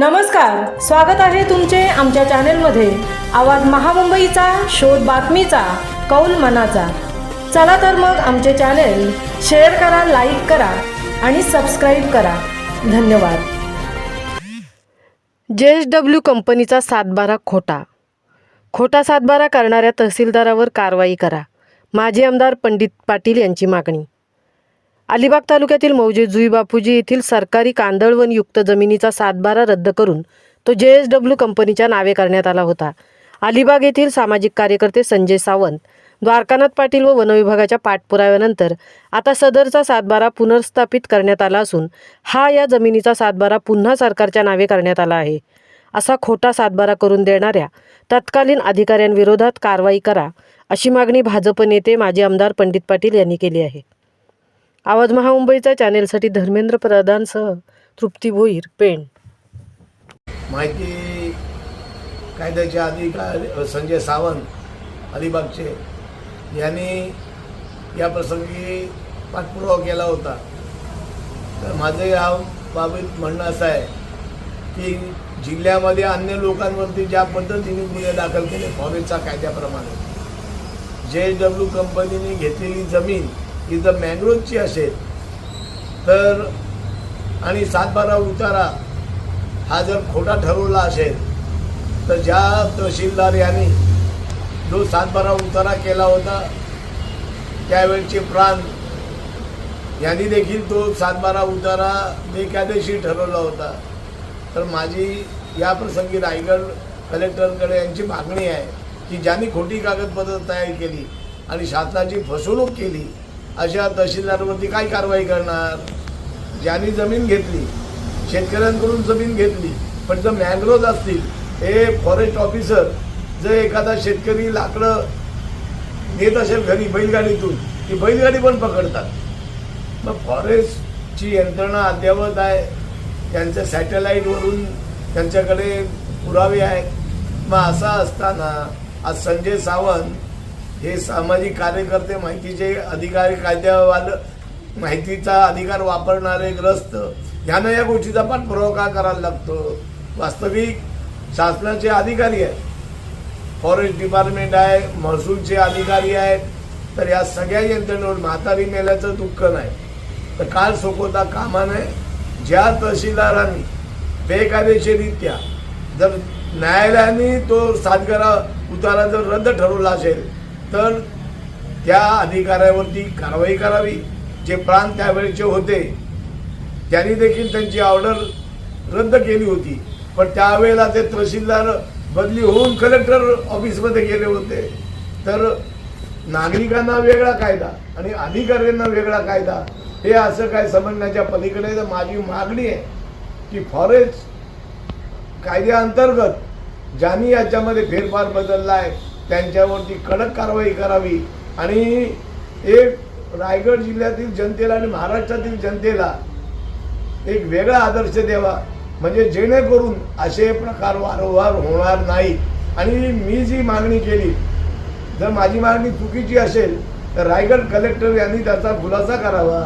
नमस्कार स्वागत आहे तुमचे आमच्या चॅनेलमध्ये. आवाज महामुंबईचा शोध बातमीचा कौल मनाचा. चला तर मग आमचे चॅनेल शेअर करा लाईक करा आणि सबस्क्राईब करा. धन्यवाद. जे एस डब्ल्यू कंपनीचा सातबारा खोटा. खोटा सातबारा करणाऱ्या तहसीलदारावर कारवाई करा. माजी आमदार पंडित पाटील यांची मागणी. अलिबाग तालुक्यातील मौजे जुई बापूजी येथील सरकारी कांदळवनयुक्त जमिनीचा सातबारा रद्द करून तो जे एस डब्ल्यू कंपनीच्या नावे करण्यात आला होता. अलिबाग येथील सामाजिक कार्यकर्ते संजय सावंत द्वारकानाथ पाटील व वनविभागाच्या पाठपुराव्यानंतर आता सदरचा सातबारा पुनर्स्थापित करण्यात आला असून हा या जमिनीचा सातबारा पुन्हा सरकारच्या नावे करण्यात आला आहे. असा खोटा सातबारा करून देणाऱ्या तत्कालीन अधिकाऱ्यांविरोधात कारवाई करा अशी मागणी भाजप नेते माजी आमदार पंडित पाटील यांनी केली आहे. आवाज महामुंबईच्या चॅनेलसाठी धर्मेंद्र प्रधानसह तृप्ती भोईर पेण. माहिती कायद्याचे अधिकार संजय सावंत अलिबागचे यांनी या प्रसंगी पाठपुरावा केला होता. तर माझं या बाबतीत म्हणणं असं आहे की जिल्ह्यामध्ये अन्य लोकांवरती ज्या पद्धतीने गुन्हे दाखल केले फॉरेस्टच्या कायद्याप्रमाणे. जे डब्ल्यू कंपनीने घेतलेली जमीन ही जर मँग्रोवची असेल तर आणि सातबारा उतारा हा जर खोटा ठरवला असेल तर ज्या तहसीलदार यांनी जो सातबारा उतारा केला होता त्यावेळचे प्राण यांनी देखील तो सातबारा उतारा बेकायदेशीर ठरवला होता. तर माझी या प्रसंगी रायगड कलेक्टरकडे यांची मागणी आहे की ज्यांनी खोटी कागदपत्र तयार केली आणि शासनाची फसवणूक केली अशा तहसीलदारवरती काय कारवाई करणार? ज्यांनी जमीन घेतली शेतकऱ्यांकडून जमीन घेतली पण जर मॅग्रोज असतील हे फॉरेस्ट ऑफिसर जर एखादा शेतकरी लाकडं नेत असेल घरी बैलगाडीतून ती बैलगाडी पण पकडतात. मग फॉरेस्टची यंत्रणा अद्ययावत आहे. त्यांच्या सॅटेलाईटवरून त्यांच्याकडे पुरावे आहेत. मग असा असताना आज संजय सावंत हे सामाजिक कार्यकर्ते माहितीचे अधिकारी कायद्यावाल माहितीचा अधिकार वापरणारे ग्रस्त ह्यांना या गोष्टीचा पण का करायला लागतो? वास्तविक शासनाचे अधिकारी आहेत. फॉरेस्ट डिपार्टमेंट आहे महसूलचे अधिकारी आहेत. तर या सगळ्या यंत्रणेवर म्हातारी मेल्याचं दुःख नाही. तर काल सोपवता कामा नये. ज्या तहसीलदारांनी बेकायदेशीररित्या जर न्यायालयाने तो सातगारा उतारा जर रद्द ठरवला असेल तर त्या अधिकाऱ्यावरती कारवाई करावी. जे प्राण त्यावेळेचे होते त्यांनी देखील त्यांची ऑर्डर रद्द केली होती. पण त्यावेळेला ते तहसीलदार बदली होऊन कलेक्टर ऑफिसमध्ये गेले होते. तर नागरिकांना वेगळा कायदा आणि अधिकाऱ्यांना वेगळा कायदा हे असं काय समजण्याच्या पलीकडे तर माझी मागणी आहे की फॉरेस्ट कायद्याअंतर्गत ज्यांनी याच्यामध्ये फेरफार बदलला आहे त्यांच्यावरती कडक कारवाई करावी. आणि एक रायगड जिल्ह्यातील जनतेला आणि महाराष्ट्रातील जनतेला एक वेगळा आदर्श द्यावा. म्हणजे जेणेकरून असे प्रकार वारंवार होणार नाही. आणि मी जी मागणी केली जर माझी मागणी चुकीची असेल तर रायगड कलेक्टर यांनी त्याचा खुलासा करावा.